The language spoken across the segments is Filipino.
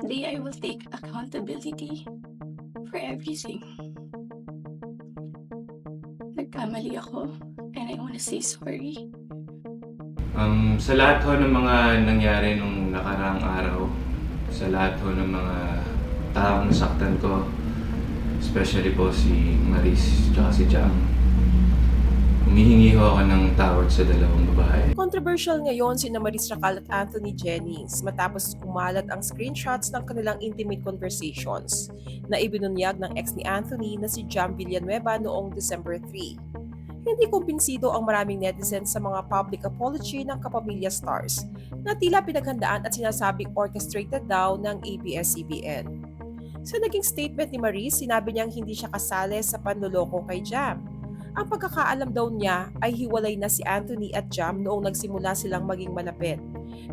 Today I will take accountability for everything. Nagkamali ako and I wanna say sorry. Um, sa lahat ho ng mga nangyari nung nakaraang araw, sa lahat ho ng mga taong nasaktan ko, especially po si Maris at si Jam, humihingi ho ako ng tawad sa dalawang babae. Controversial ngayon si Maris Racal at Anthony Jennings matapos kumalat ang screenshots ng kanilang intimate conversations na ibinunyag ng ex ni Anthony na si Jam Villanueva noong December 3. Hindi kumbinsido ang maraming netizens sa mga public apology ng kapamilya stars na tila pinaghandaan at sinasabing orchestrated daw ng ABS-CBN. Sa naging statement ni Maris, sinabi niyang hindi siya kasali sa panloloko kay Jam ang pagkakaalam daw niya ay hiwalay na si Anthony at Jam noong nagsimula silang maging malapit.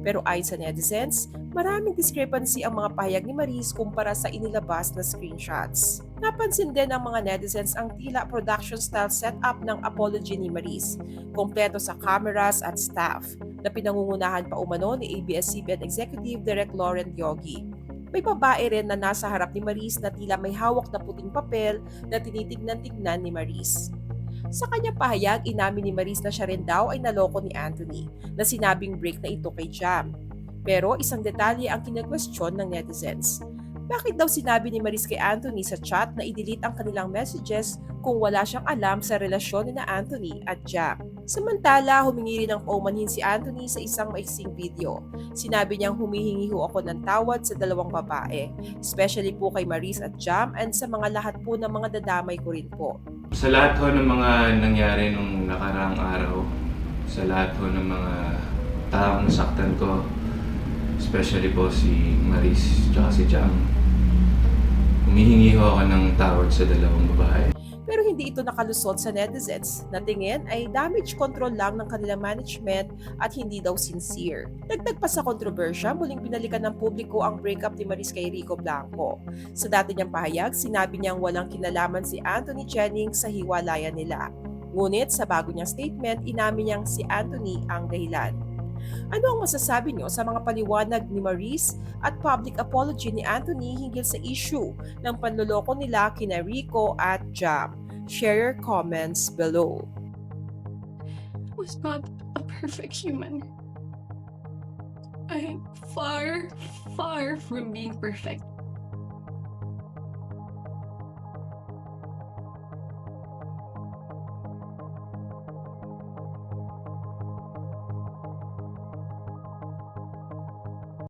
Pero ayon sa netizens, maraming discrepancy ang mga pahayag ni Maris kumpara sa inilabas na screenshots. Napansin din ng mga netizens ang tila production style setup ng apology ni Maris, kompleto sa cameras at staff, na pinangungunahan pa umano ni ABS-CBN Executive Direct Lauren Yogi. May babae rin na nasa harap ni Maris na tila may hawak na puting papel na tinitignan-tignan ni Maris. Sa kanyang pahayag, inamin ni Maris na siya rin daw ay naloko ni Anthony na sinabing break na ito kay Jam. Pero isang detalye ang kinag-question ng netizens. Bakit daw sinabi ni Maris kay Anthony sa chat na i-delete ang kanilang messages kung wala siyang alam sa relasyon ni na Anthony at Jam? Samantala, humingi rin ng paumanhin si Anthony sa isang maiksing video. Sinabi niyang humihingi ho ako ng tawad sa dalawang babae, especially po kay Maris at Jam and sa mga lahat po ng mga dadamay ko rin po. Sa lahat ho ng mga nangyari nung nakaraang araw, sa lahat ho ng mga taong nasaktan ko, especially po si Maris at si Jam, humihingi ho ako ng tawad sa dalawang babae. Pero hindi ito nakalusot sa netizens na tingin ay damage control lang ng kanilang management at hindi daw sincere. Dagdag pa sa kontrobersya, muling binalikan ng publiko ang breakup ni Maris kay Rico Blanco. Sa dati niyang pahayag, sinabi niyang walang kinalaman si Anthony Jennings sa hiwalayan nila. Ngunit sa bago niyang statement, inamin niyang si Anthony ang dahilan. Ano ang masasabi niyo sa mga paliwanag ni Maris at public apology ni Anthony hinggil sa issue ng panloloko nila kina Rico at Jam? Share your comments below. I was not a perfect human. I'm far, far from being perfect.